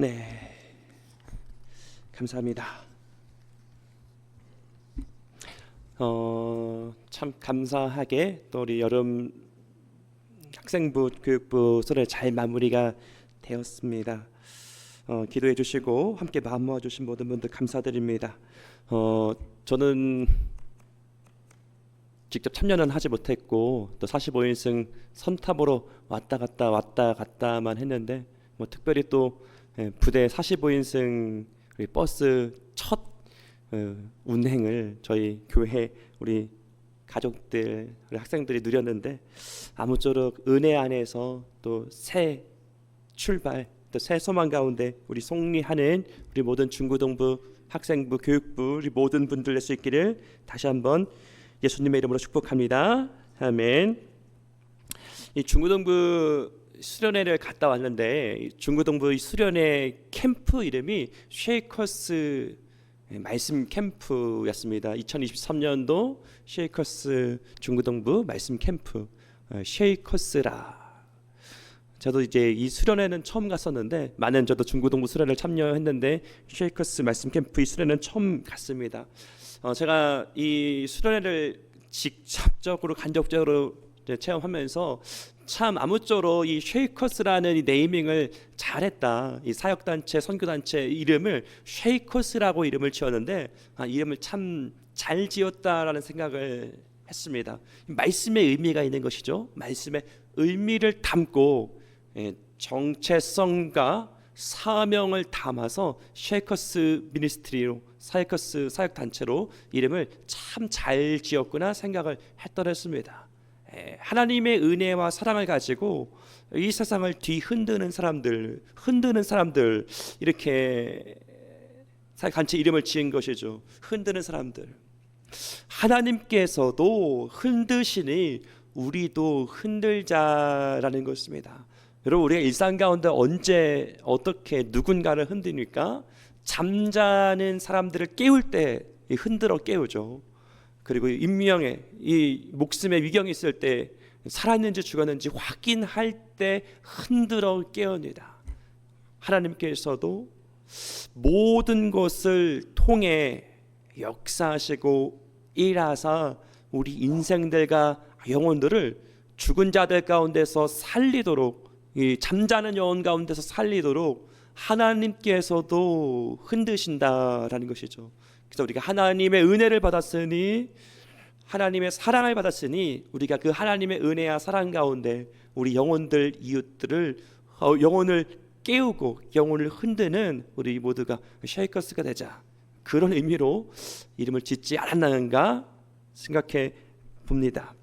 네. 감사합니다. 어, 참 감사하게 또 우리 여름 학생부 교육부 수련 잘 마무리가 되었습니다. 어, 기도해 주시고 함께 마음 모아 주신 모든 분들 감사드립니다. 어, 저는 직접 참여는 하지 못했고 또 45인승 선탑으로 왔다 갔다 왔다 갔다만 했는데 뭐 특별히 또 예, 부대 45인승 우리 버스 첫 어, 운행을 저희 교회 우리 가족들 우리 학생들이 누렸는데 아무쪼록 은혜 안에서 또 새 출발 또 새 소망 가운데 우리 속리하는 우리 모든 중고등부 학생부 교육부 우리 모든 분들 될수 있기를 다시 한번 예수님의 이름으로 축복합니다. 아멘. 이 중고등부 수련회를 갔다 왔는데 이 수련회 캠프 이름이 쉐이커스 말씀 캠프였습니다. 2023년도 쉐이커스 중고등부 말씀 캠프 어, 쉐이커스라. 저도 이제 이 수련회는 처음 갔었는데 많은 저도 중고등부 수련을 참여했는데 쉐이커스 말씀 캠프 이 수련회는 처음 갔습니다. 어, 제가 이 수련회를 직접적으로 간접적으로 체험하면서 참 아무쪼록 이 쉐이커스라는 이 네이밍을 잘했다. 이 사역 단체, 선교 단체 이름을 쉐이커스라고 이름을 지었는데 아, 이름을 참 잘 지었다라는 생각을 했습니다. 말씀의 의미가 있는 것이죠. 말씀의 의미를 담고 예, 정체성과 사명을 담아서 쉐이커스 미니스트리로 사이커스 사역 단체로 이름을 참 잘 지었구나 생각을 했더랬습니다. 에, 하나님의 은혜와 사랑을 가지고 이 세상을 뒤흔드는 사람들, 흔드는 사람들 이렇게 단체 이름을 지은 것이죠. 흔드는 사람들. 하나님께서도 흔드시니 우리도 흔들자라는 것입니다. 여러분 우리가 일상 가운데 언제 어떻게 누군가를 흔드니까 잠자는 사람들을 깨울 때 흔들어 깨우죠. 그리고 인명의 이 목숨의 위경이 있을 때 살았는지 죽었는지 확인할 때 흔들어 깨웁니다. 하나님께서도 모든 것을 통해 역사하시고 일하사 우리 인생들과 영혼들을 죽은 자들 가운데서 살리도록 이 잠자는 영혼 가운데서 살리도록 하나님께서도 흔드신다라는 것이죠. 그래서 우리가 하나님의 은혜를 받았으니 하나님의 사랑을 받았으니 우리가 그 하나님의 은혜와 사랑 가운데 우리 영혼들 이웃들을 어, 영혼을 깨우고 영혼을 흔드는 우리 모두가 쉐이커스가 되자 그런 의미로 이름을 짓지 않았는가 생각해 봅니다.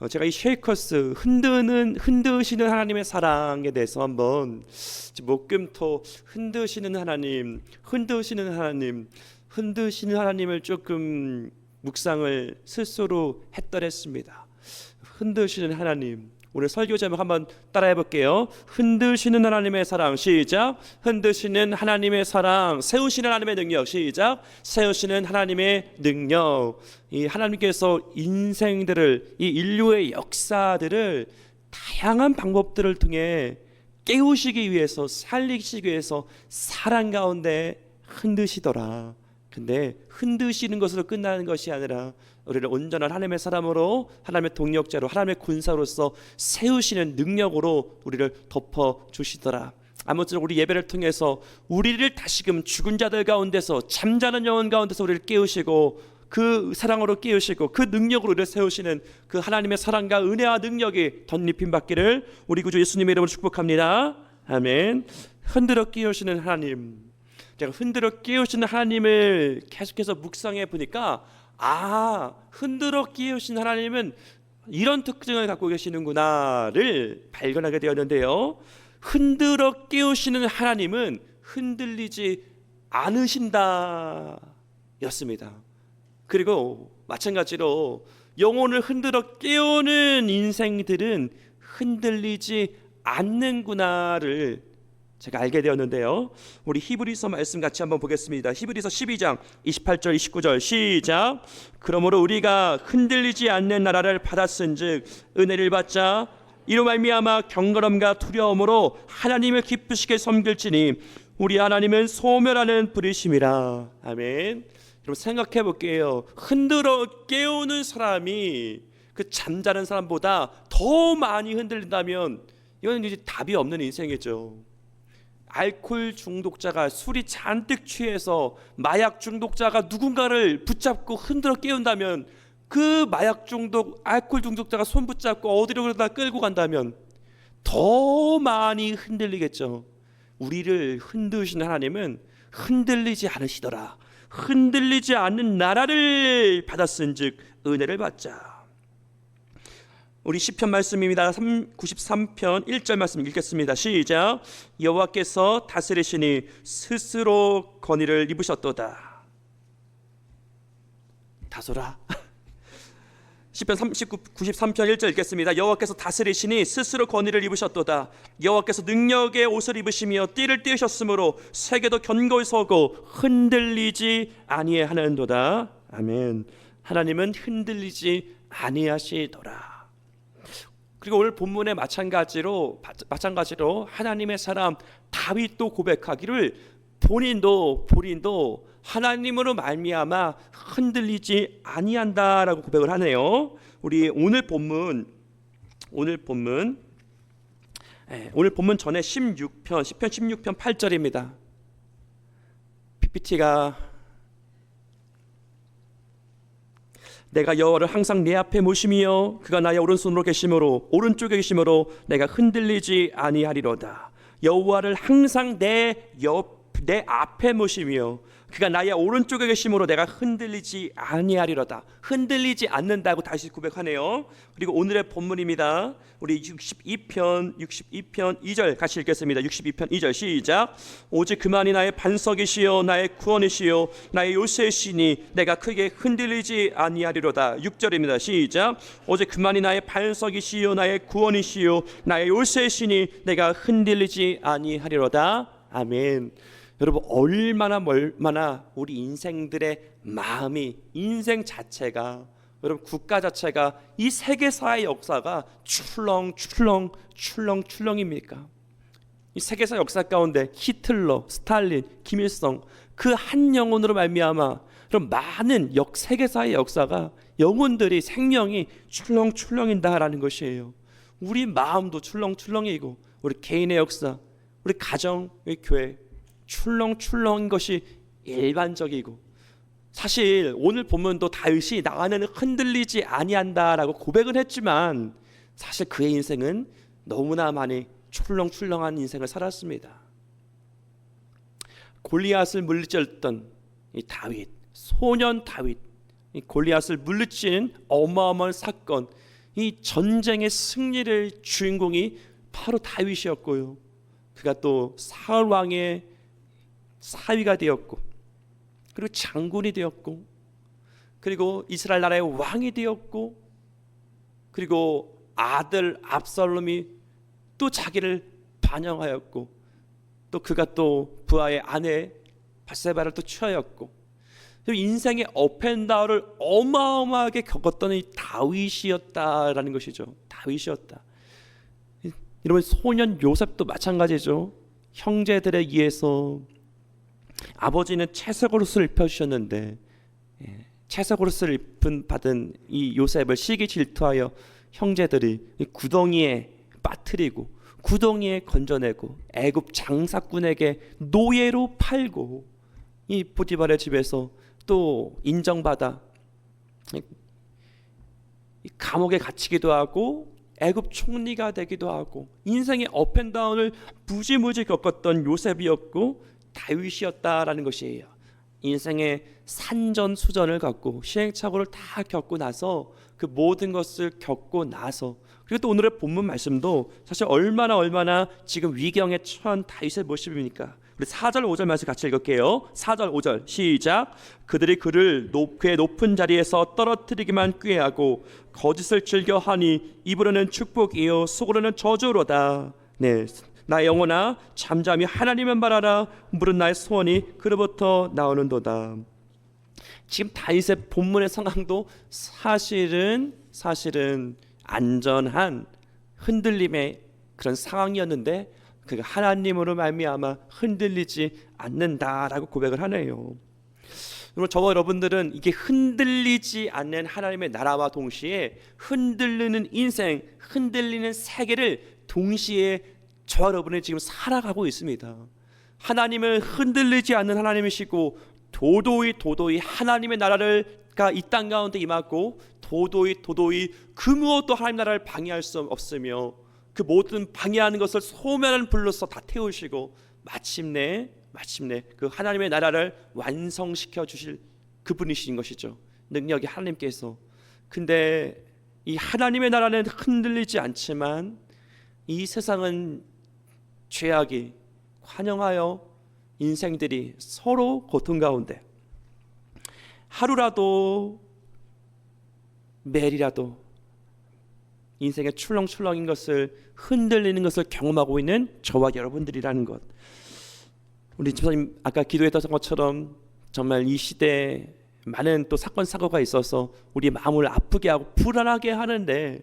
어, 제가 이 쉐이커스 흔드는 흔드시는 하나님의 사랑에 대해서 한번 목금토 흔드시는 하나님, 흔드시는 하나님, 흔드시는 하나님을 조금 묵상을 스스로 했더랬습니다. 흔드시는 하나님. 오늘 설교 제목 한번 따라해 볼게요. 흔드시는 하나님의 사랑 시작. 흔드시는 하나님의 사랑, 세우시는 하나님의 능력 시작. 세우시는 하나님의 능력. 이 하나님께서 인생들을 이 인류의 역사들을 다양한 방법들을 통해 깨우시기 위해서 살리시기 위해서 사랑 가운데 흔드시더라. 근데 흔드시는 것으로 끝나는 것이 아니라 우리를 온전한 하나님의 사람으로 하나님의 동력자로 하나님의 군사로서 세우시는 능력으로 우리를 덮어 주시더라. 아무쪼록 우리 예배를 통해서 우리를 다시금 죽은 자들 가운데서 잠자는 영혼 가운데서 우리를 깨우시고 그 사랑으로 깨우시고 그 능력으로 우리를 세우시는 그 하나님의 사랑과 은혜와 능력이 덧입힘 받기를 우리 구주 예수님의 이름으로 축복합니다. 아멘. 흔들어 깨우시는 하나님. 제가 흔들어 깨우시는 하나님을 계속해서 묵상해 보니까 아 흔들어 깨우신 하나님은 이런 특징을 갖고 계시는구나를 발견하게 되었는데요. 흔들어 깨우시는 하나님은 흔들리지 않으신다였습니다. 그리고 마찬가지로 영혼을 흔들어 깨우는 인생들은 흔들리지 않는구나를 제가 알게 되었는데요. 우리 히브리서 말씀 같이 한번 보겠습니다. 히브리서 12장 28절 29절 시작. 그러므로 우리가 흔들리지 않는 나라를 받았은즉 은혜를 받자 이로 말미암아 경건함과 두려움으로 하나님을 기쁘시게 섬길지니 우리 하나님은 소멸하는 불이심이라. 아멘. 여러분 생각해 볼게요. 흔들어 깨우는 사람이 그 잠자는 사람보다 더 많이 흔들린다면 이건 이제 답이 없는 인생이죠. 알코올 중독자가 술이 잔뜩 취해서 마약 중독자가 누군가를 붙잡고 흔들어 깨운다면 그 마약 중독, 알코올 중독자가 손 붙잡고 어디로 그러다 끌고 간다면 더 많이 흔들리겠죠. 우리를 흔드시는 하나님은 흔들리지 않으시더라. 흔들리지 않는 나라를 받았은즉 은혜를 받자. 우리 시편 말씀입니다. 93편 1절 말씀 읽겠습니다. 시작. 여호와께서 다스리시니 스스로 건의를 입으셨도다. 다소라. 시편 39, 93편 1절 읽겠습니다. 여호와께서 다스리시니 스스로 건의를 입으셨도다. 여호와께서 능력의 옷을 입으시며 띠를 띄우셨으므로 세계도 견고히 서고 흔들리지 아니하는도다. 아멘. 하나님은 흔들리지 아니하시더라. 그리고 오늘 본문에 마찬가지로 마찬가지로 하나님의 사람 다윗도 고백하기를 본인도 본인도 하나님으로 말미암아 흔들리지 아니한다라고 고백을 하네요. 우리 오늘 본문 오늘 본문 예, 오늘 본문 전에 16편 10편 16편 8절입니다. PPT가 내가 여호와를 항상 내 앞에 모심이여 그가 나의 오른손으로 계심으로 오른쪽에 계심으로 내가 흔들리지 아니하리로다. 여호와를 항상 내 옆 내 앞에 모심이여 그가 나의 오른쪽에 계심으로 내가 흔들리지 아니하리로다. 흔들리지 않는다고 다시 고백하네요. 그리고 오늘의 본문입니다. 우리 62편 62편 2절 같이 읽겠습니다. 62편 2절 시작. 오직 그만이 나의 반석이시요 나의 구원이시요 나의 요새시니 내가 크게 흔들리지 아니하리로다. 6절입니다. 시작. 오직 그만이 나의 반석이시요 나의 구원이시요 나의 요새시니 내가 흔들리지 아니하리로다. 아멘. 여러분 얼마나 얼마나 우리 인생들의 마음이 인생 자체가 여러분 국가 자체가 이 세계사의 역사가 출렁 출렁 출렁 출렁입니까? 이 세계사 역사 가운데 히틀러, 스탈린, 김일성 그 한 영혼으로 말미암아 그럼 많은 역 세계사의 역사가 영혼들이 생명이 출렁 출렁인다라는 것이에요. 우리 마음도 출렁 출렁이고 우리 개인의 역사, 우리 가정, 우리 교회 출렁출렁인 것이 일반적이고 사실 오늘 보면도 다윗이 나는 흔들리지 아니한다라고 고백을 했지만 사실 그의 인생은 너무나 많이 출렁출렁한 인생을 살았습니다. 골리앗을 물리쳤던 이 다윗, 소년 다윗, 이 골리앗을 물리치는 어마어마한 사건, 이 전쟁의 승리를 주인공이 바로 다윗이었고요. 그가 또 사울 왕의 사위가 되었고 그리고 장군이 되었고 그리고 이스라엘 나라의 왕이 되었고 그리고 아들 압살롬이 또 자기를 반영하였고 또 그가 또 부하의 아내 바세바를 또 취하였고 인생의 업앤다운을 어마어마하게 겪었던 이 다윗이었다라는 것이죠. 다윗이었다. 여러분 소년 요셉도 마찬가지죠. 형제들에 의해서 아버지는 채색 옷을 입혀주셨는데 예, 채색 옷을 입은 받은 이 요셉을 시기 질투하여 형제들이 구덩이에 빠뜨리고 구덩이에 건져내고 애굽 장사꾼에게 노예로 팔고 이 보디발의 집에서 또 인정받아 감옥에 갇히기도 하고 애굽 총리가 되기도 하고 인생의 업앤다운을 무지무지 겪었던 요셉이었고 다윗이었다라는 것이에요. 인생의 산전수전을 겪고 시행착오를 다 겪고 나서 그 모든 것을 겪고 나서 그리고 또 오늘의 본문 말씀도 사실 얼마나 얼마나 지금 위경에 처한 다윗의 모습입니까? 우리 4절 5절 말씀 같이 읽을게요. 4절 5절 시작. 그들이 그를 높게 높은 자리에서 떨어뜨리기만 꾀하고 거짓을 즐겨 하니 입으로는 축복이요 속으로는 저주로다. 네. 나의 영혼아 잠잠히 하나님을 바라라 물은 나의 소원이 그로부터 나오는도다. 지금 다윗의 본문의 상황도 사실은 사실은 안전한 흔들림의 그런 상황이었는데 그가 하나님으로 말미암아 흔들리지 않는다라고 고백을 하네요. 그럼 저와 여러분들은 이게 흔들리지 않는 하나님의 나라와 동시에 흔들리는 인생, 흔들리는 세계를 동시에 저와 여러분이 지금 살아가고 있습니다. 하나님은 흔들리지 않는 하나님이시고 도도히 도도히 하나님의 나라를가 이땅 가운데 임하고 도도히 도도히 그 무엇도 하나님 나라를 방해할 수 없으며 그 모든 방해하는 것을 소멸하는 불로서 다 태우시고 마침내 마침내 그 하나님의 나라를 완성시켜 주실 그분이신 것이죠. 능력이 하나님께서. 근데 이 하나님의 나라는 흔들리지 않지만 이 세상은 죄악이 환영하여 인생들이 서로 고통 가운데 하루라도 매일이라도 인생의 출렁출렁인 것을 흔들리는 것을 경험하고 있는 저와 여러분들이라는 것. 우리 집사님 아까 기도했던 것처럼 정말 이 시대에 많은 또 사건 사고가 있어서 우리 마음을 아프게 하고 불안하게 하는데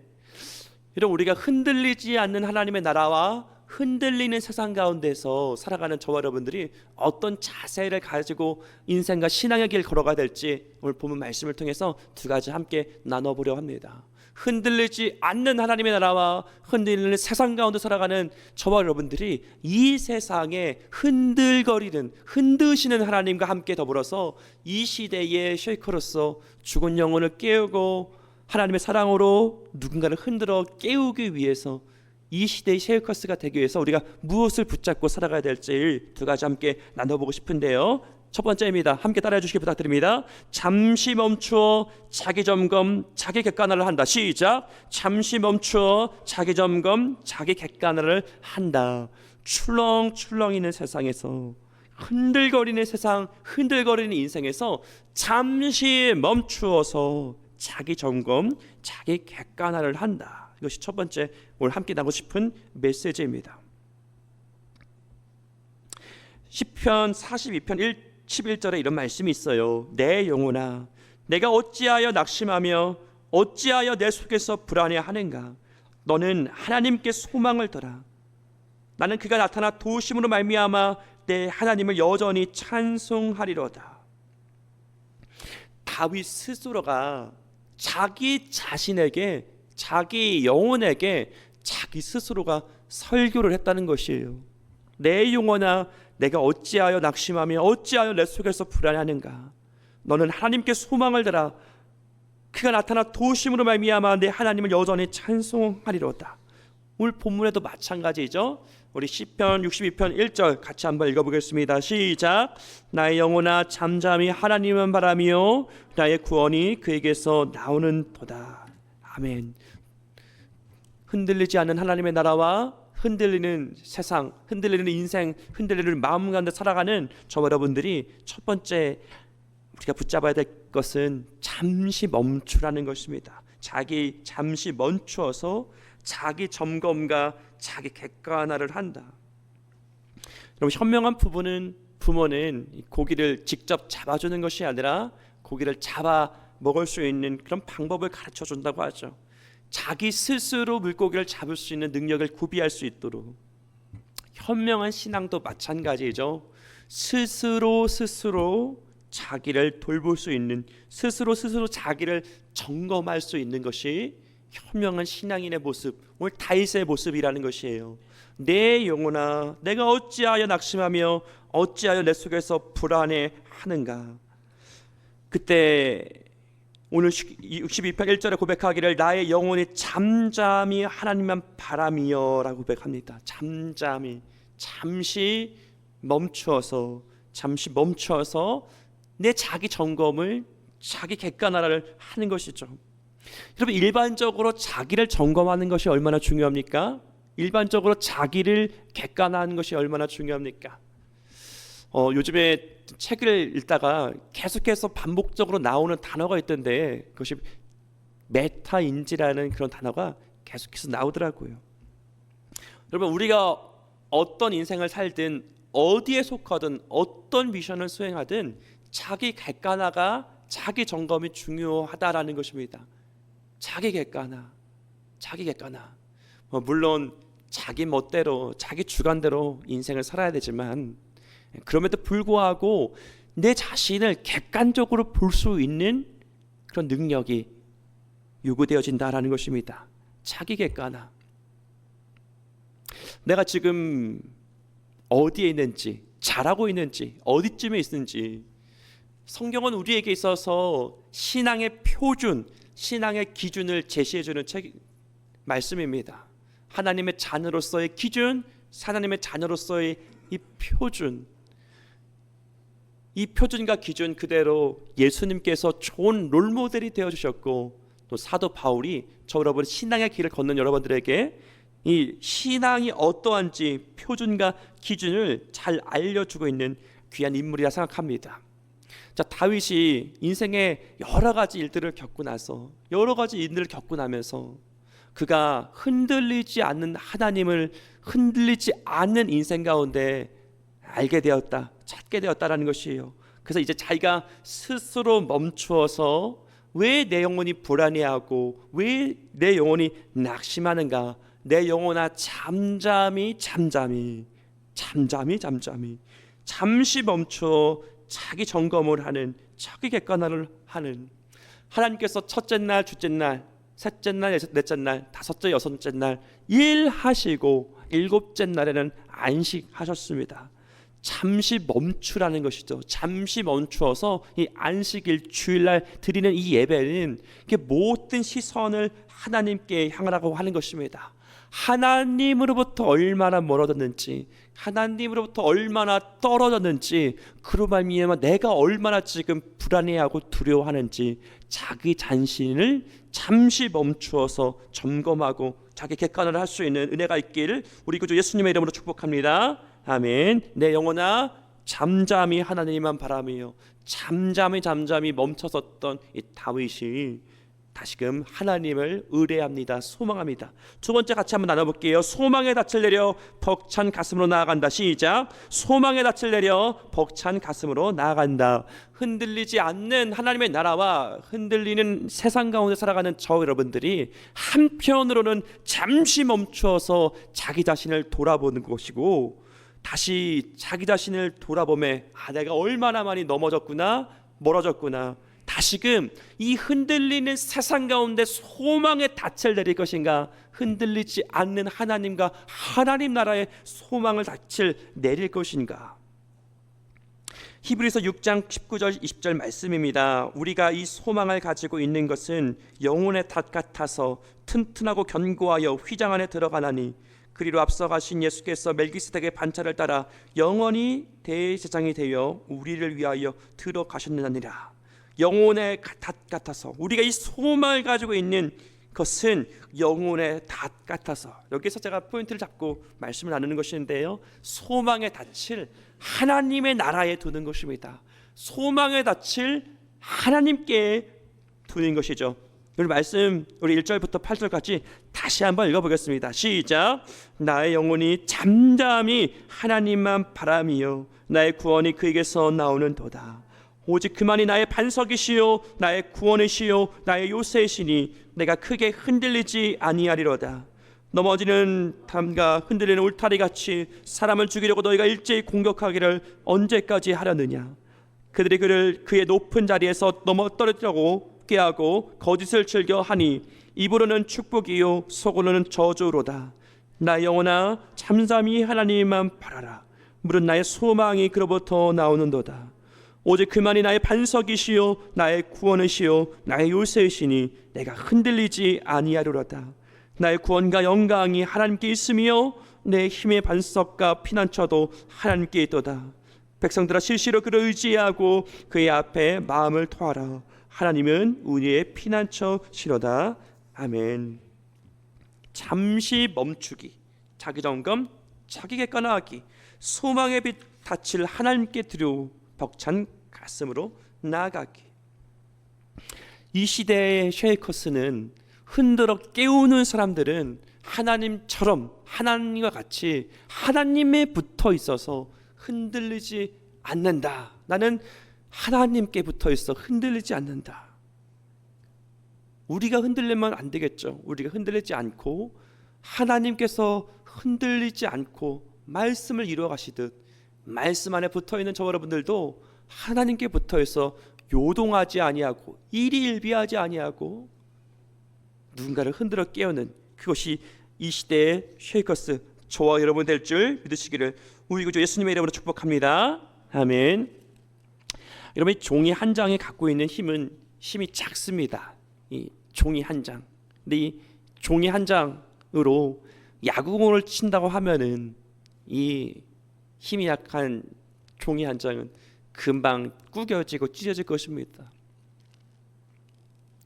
이런 우리가 흔들리지 않는 하나님의 나라와 흔들리는 세상 가운데서 살아가는 저와 여러분들이 어떤 자세를 가지고 인생과 신앙의 길 걸어가야 될지 오늘 본문 말씀을 통해서 두 가지 함께 나눠보려 합니다. 흔들리지 않는 하나님의 나라와 흔들리는 세상 가운데 살아가는 저와 여러분들이 이 세상에 흔들거리는 흔드시는 하나님과 함께 더불어서 이 시대의 쉐이커로서 죽은 영혼을 깨우고 하나님의 사랑으로 누군가를 흔들어 깨우기 위해서 이 시대의 쉐이커스가 되기 위해서 우리가 무엇을 붙잡고 살아가야 될지 두 가지 함께 나눠보고 싶은데요. 첫 번째입니다. 함께 따라해 주시기 부탁드립니다. 잠시 멈추어 자기 점검, 자기 객관화를 한다. 시작. 잠시 멈추어 자기 점검, 자기 객관화를 한다. 출렁출렁이는 세상에서 흔들거리는 세상, 흔들거리는 인생에서 잠시 멈추어서 자기 점검, 자기 객관화를 한다. 이것이 첫 번째 오늘 함께 나고 싶은 메시지입니다. 시편 42편 1 11절에 이런 말씀이 있어요. 내 영혼아 내가 어찌하여 낙심하며 어찌하여 내 속에서 불안해하는가 너는 하나님께 소망을 둬라 나는 그가 나타나 도심으로 말미암아 내 하나님을 여전히 찬송하리로다 다윗 스스로가 자기 자신에게 자기 영혼에게 자기 스스로가 설교를 했다는 것이에요. 내 영혼아 내가 어찌하여 낙심하며 어찌하여 내 속에서 불안하는가? 너는 하나님께 소망을 들라 그가 나타나 도심으로 말미암아 내 하나님을 여전히 찬송하리로다. 오늘 본문에도 마찬가지죠. 우리 시편 62편 1절 같이 한번 읽어보겠습니다. 시작. 나의 영혼아 잠잠히 하나님은 바라며 나의 구원이 그에게서 나오는 도다. 아멘 흔들리지 않는 하나님의 나라와 흔들리는 세상, 흔들리는 인생, 흔들리는 마음 가운데 살아가는 저 여러분들이 첫 번째 우리가 붙잡아야 될 것은 잠시 멈추라는 것입니다. 자기 잠시 멈추어서 자기 점검과 자기 객관화를 한다. 여러분 현명한 부부는 부모는 고기를 직접 잡아주는 것이 아니라 고기를 잡아 먹을 수 있는 그런 방법을 가르쳐 준다고 하죠. 자기 스스로 물고기를 잡을 수 있는 능력을 구비할 수 있도록 현명한 신앙도 마찬가지죠. 스스로 스스로 자기를 돌볼 수 있는 스스로 스스로 자기를 점검할 수 있는 것이 현명한 신앙인의 모습, 오늘 다윗의 모습이라는 것이에요. 내 영혼아, 내가 어찌하여 낙심하며 어찌하여 내 속에서 불안해하는가? 그때 오늘 62편 1절에 고백하기를 나의 영혼이 잠잠히 하나님만 바람이여라고 고백합니다. 잠잠히 잠시 멈추어서 잠시 멈추어서 내 자기 점검을 자기 객관화를 하는 것이죠. 여러분 일반적으로 자기를 점검하는 것이 얼마나 중요합니까? 일반적으로 자기를 객관화하는 것이 얼마나 중요합니까? 어, 요즘에 책을 읽다가 계속해서 반복적으로 나오는 단어가 있던데 그것이 메타인지라는 그런 단어가 계속해서 나오더라고요. 여러분 우리가 어떤 인생을 살든 어디에 속하든 어떤 미션을 수행하든 자기 객관화가 자기 점검이 중요하다라는 것입니다. 자기 객관화, 자기 객관화. 뭐 물론 자기 멋대로 자기 주관대로 인생을 살아야 되지만 그럼에도 불구하고 내 자신을 객관적으로 볼 수 있는 그런 능력이 요구되어진다라는 것입니다. 자기 객관화. 내가 지금 어디에 있는지, 잘하고 있는지, 어디쯤에 있는지 성경은 우리에게 있어서 신앙의 표준, 신앙의 기준을 제시해 주는 책 말씀입니다. 하나님의 자녀로서의 기준, 하나님의 자녀로서의 이 표준, 이 표준과 기준 그대로 예수님께서 좋은 롤 모델이 되어 주셨고 또 사도 바울이 저 여러분 신앙의 길을 걷는 여러분들에게 이 신앙이 어떠한지 표준과 기준을 잘 알려주고 있는 귀한 인물이라 생각합니다. 자 다윗이 인생의 여러 가지 일들을 겪고 나서 여러 가지 일들을 겪고 나면서 그가 흔들리지 않는 하나님을 흔들리지 않는 인생 가운데 알게 되었다, 찾게 되었다라는 것이에요. 그래서 이제 자기가 스스로 멈추어서 왜 내 영혼이 불안해하고 왜 내 영혼이 낙심하는가? 내 영혼아 잠잠히 잠잠히 잠잠히 잠잠히 잠시 멈춰 자기 점검을 하는 자기 객관화를 하는 하나님께서 첫째 날, 둘째 날, 셋째 날, 넷째 날, 다섯째, 여섯째 날 일하시고 일곱째 날에는 안식하셨습니다. 잠시 멈추라는 것이죠. 잠시 멈추어서 이 안식일 주일날 드리는 이 예배는 모든 시선을 하나님께 향하라고 하는 것입니다. 하나님으로부터 얼마나 멀어졌는지, 하나님으로부터 얼마나 떨어졌는지, 그로 말미암아 내가 얼마나 지금 불안해하고 두려워하는지 자기 자신을 잠시 멈추어서 점검하고 자기 객관을 할 수 있는 은혜가 있기를 우리 구주 예수님의 이름으로 축복합니다. 아멘. 내 영혼아 잠잠히 하나님만 바라며 잠잠히 잠잠히 멈춰섰던 이 다윗이 다시금 하나님을 의뢰합니다. 소망합니다. 두 번째 같이 한번 나눠볼게요. 소망의 닻을 내려 벅찬 가슴으로 나아간다. 시작. 소망의 닻을 내려 벅찬 가슴으로 나아간다. 흔들리지 않는 하나님의 나라와 흔들리는 세상 가운데 살아가는 저 여러분들이 한편으로는 잠시 멈추어서 자기 자신을 돌아보는 것이고 다시 자기 자신을 돌아보매 아 내가 얼마나 많이 넘어졌구나 멀어졌구나 다시금 이 흔들리는 세상 가운데 소망의 닻을 내릴 것인가 흔들리지 않는 하나님과 하나님 나라의 소망을 닻을 내릴 것인가 히브리서 6장 19절 20절 말씀입니다. 우리가 이 소망을 가지고 있는 것은 영혼의 닷 같아서 튼튼하고 견고하여 휘장 안에 들어가나니 그리로 앞서가신 예수께서 멜기스덱의 반차를 따라 영원히 대제장이 되어 우리를 위하여 들어가셨느니라. 영혼의 닷 같아서 우리가 이 소망을 가지고 있는 것은 영혼의 닷 같아서 여기서 제가 포인트를 잡고 말씀을 나누는 것인데요. 소망의 닻을 하나님의 나라에 두는 것입니다. 소망의 닻을 하나님께 두는 것이죠. 우리 말씀 우리 1절부터 8절까지 다시 한번 읽어 보겠습니다. 시작. 나의 영혼이 잠잠히 하나님만 바라미요 나의 구원이 그에게서 나오는도다. 오직 그만이 나의 반석이시요 나의 구원이시요 나의 요새이시니 내가 크게 흔들리지 아니하리로다. 넘어지는 담과 흔들리는 울타리 같이 사람을 죽이려고 너희가 일제히 공격하기를 언제까지 하려느냐? 그들이 그를 그의 높은 자리에서 넘어 떨어뜨리려고 깨하고 거짓을 즐겨 하니 입으로는 축복이요 속으로는 저주로다. 나 영혼아 잠잠히 하나님만 바라라. 물은 나의 소망이 그로부터 나오는도다. 오직 그만이 나의 반석이시요 나의 구원이시요 나의 요새이시니 내가 흔들리지 아니하리로다. 나의 구원과 영광이 하나님께 있으며 내 힘의 반석과 피난처도 하나님께 있도다. 백성들아 실시로 그를 의지하고 그의 앞에 마음을 토하라. 하나님은 우리의 피난처시로다. 아멘. 잠시 멈추기, 자기 점검, 자기 객관화하기, 소망의 빛 닻을 하나님께 드려 벅찬 가슴으로 나아가기. 이 시대의 쉐이커스는 흔들어 깨우는 사람들은 하나님처럼 하나님과 같이 하나님에 붙어 있어서 흔들리지 않는다. 나는 하나님께 붙어 있어 흔들리지 않는다. 우리가 흔들리면 안 되겠죠. 우리가 흔들리지 않고 하나님께서 흔들리지 않고 말씀을 이루어 가시듯 말씀 안에 붙어 있는 저와 여러분들도 하나님께 붙어 있어 요동하지 아니하고 일희일비하지 아니하고 누군가를 흔들어 깨우는 그것이 이 시대의 쉐이커스 저와 여러분 될 줄 믿으시기를 우리 구주 예수님의 이름으로 축복합니다. 아멘. 여러분 이 종이 한 장이 갖고 있는 힘은 힘이 작습니다. 이 종이 한 장. 근데 이 종이 한 장으로 야구공을 친다고 하면은 이 힘이 약한 종이 한 장은 금방 구겨지고 찢어질 것입니다.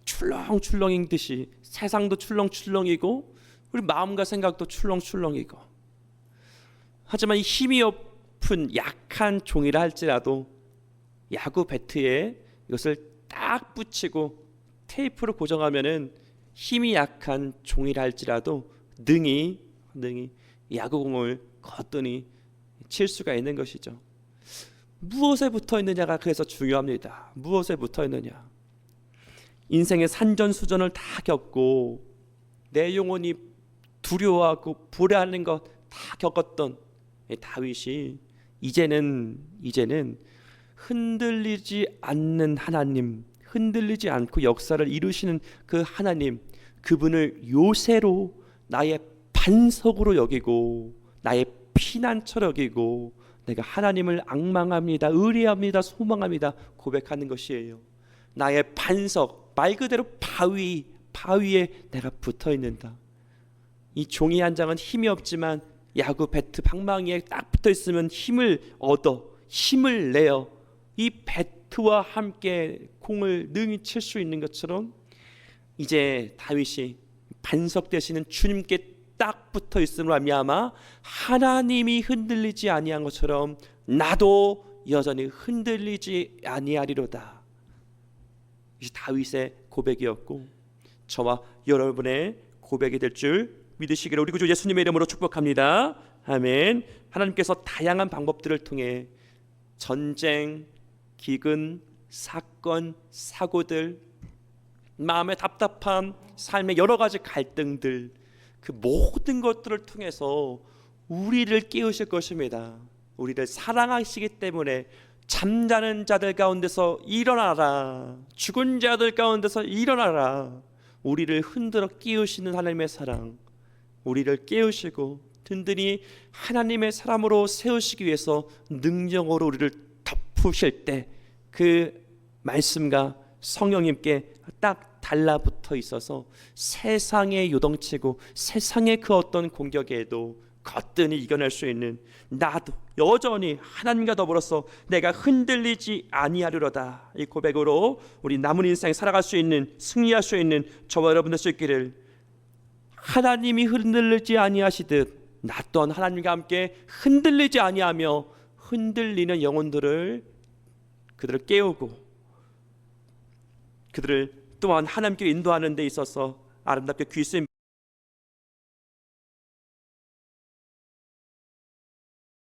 출렁출렁인 듯이 세상도 출렁출렁이고 우리 마음과 생각도 출렁출렁이고 하지만 이 힘이 없은 약한 종이라 할지라도 야구 배트에 이것을 딱 붙이고 테이프로 고정하면은 힘이 약한 종이라 할지라도 능히 능히 야구공을 거뜬히 칠 수가 있는 것이죠. 무엇에 붙어 있느냐가 그래서 중요합니다. 무엇에 붙어 있느냐. 인생의 산전수전을 다 겪고 내 영혼이 두려워하고 불안한 것 다 겪었던 이 다윗이 이제는 이제는 흔들리지 않는 하나님, 흔들리지 않고 역사를 이루시는 그 하나님, 그분을 요새로 나의 반석으로 여기고 나의 피난처로 여기고 내가 하나님을 악망합니다, 의뢰합니다, 소망합니다 고백하는 것이에요. 나의 반석, 말 그대로 바위, 바위에 내가 붙어 있는다. 이 종이 한 장은 힘이 없지만 야구 배트 방망이에 딱 붙어 있으면 힘을 얻어 힘을 내어 이 배트와 함께 공을 능히 칠 수 있는 것처럼 이제 다윗이 반석 되시는 주님께 딱 붙어 있음으로 말미암아 하나님이 흔들리지 아니한 것처럼 나도 여전히 흔들리지 아니하리로다. 이 다윗의 고백이었고 저와 여러분의 고백이 될 줄 믿으시기를 우리 구주 예수님의 이름으로 축복합니다. 아멘. 하나님께서 다양한 방법들을 통해 전쟁, 기근, 사건, 사고들, 마음의 답답함, 삶의 여러 가지 갈등들 그 모든 것들을 통해서 우리를 깨우실 것입니다. 우리를 사랑하시기 때문에 잠자는 자들 가운데서 일어나라. 죽은 자들 가운데서 일어나라. 우리를 흔들어 깨우시는 하나님의 사랑. 우리를 깨우시고 든든히 하나님의 사람으로 세우시기 위해서 능력으로 우리를 덮으실 때 그 말씀과 성령님께 딱 달라붙어 있어서 세상에 요동치고 세상의 그 어떤 공격에도 거뜬히 이겨낼 수 있는 나도 여전히 하나님과 더불어서 내가 흔들리지 아니하리로다. 이 고백으로 우리 남은 인생 살아갈 수 있는 승리할 수 있는 저와 여러분들 수 있기를 하나님이 흔들리지 아니하시듯 나 또한 하나님과 함께 흔들리지 아니하며 흔들리는 영혼들을 그들을 깨우고 그들을 또한 하나님께 인도하는 데 있어서 아름답게 귀 쓰임